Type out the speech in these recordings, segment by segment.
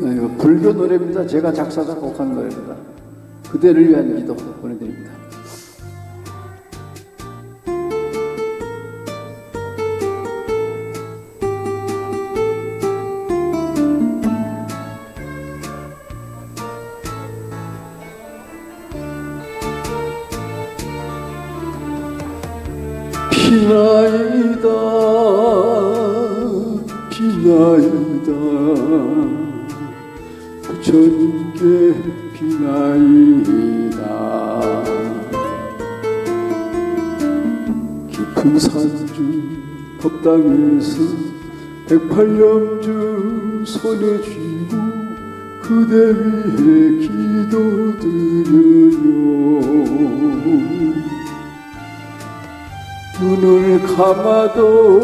네, 이거 불교 노래입니다. 제가 작사 작곡한 노래입니다. 그대를 위한 기도 보내드립니다. 피나이다 피나이다 산중 법당에서 백팔염주 손에 쥐고 그대 위해 기도드려요. 눈을 감아도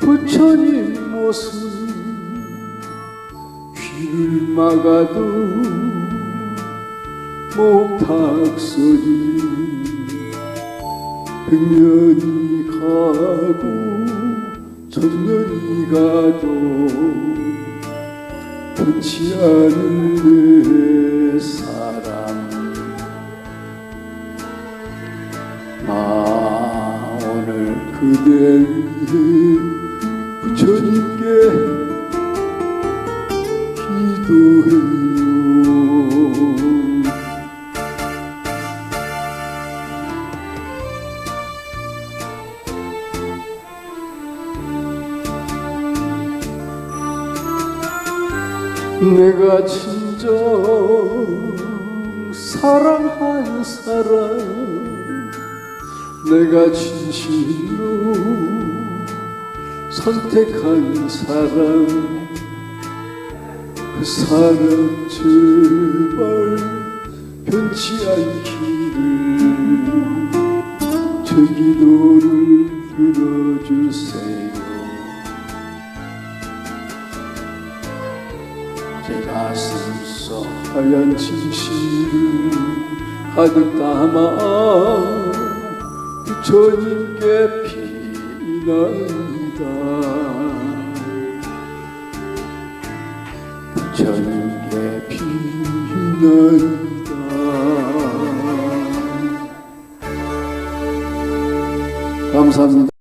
부처님 모습 귀를 막아도 목탁 소리 백년이 가고 천년이 가도 변치 않을 내 사랑. 아 오늘 그대 위해 내가 진정 사랑한 사람 내가 진실로 선택한 사람 그 사람 제발 변치 않기를. 제 기도를 들어주세요 제 가슴 속 하얀 진실을 가득 담아 부처님께 피난다 부처님께 피난다 감사합니다.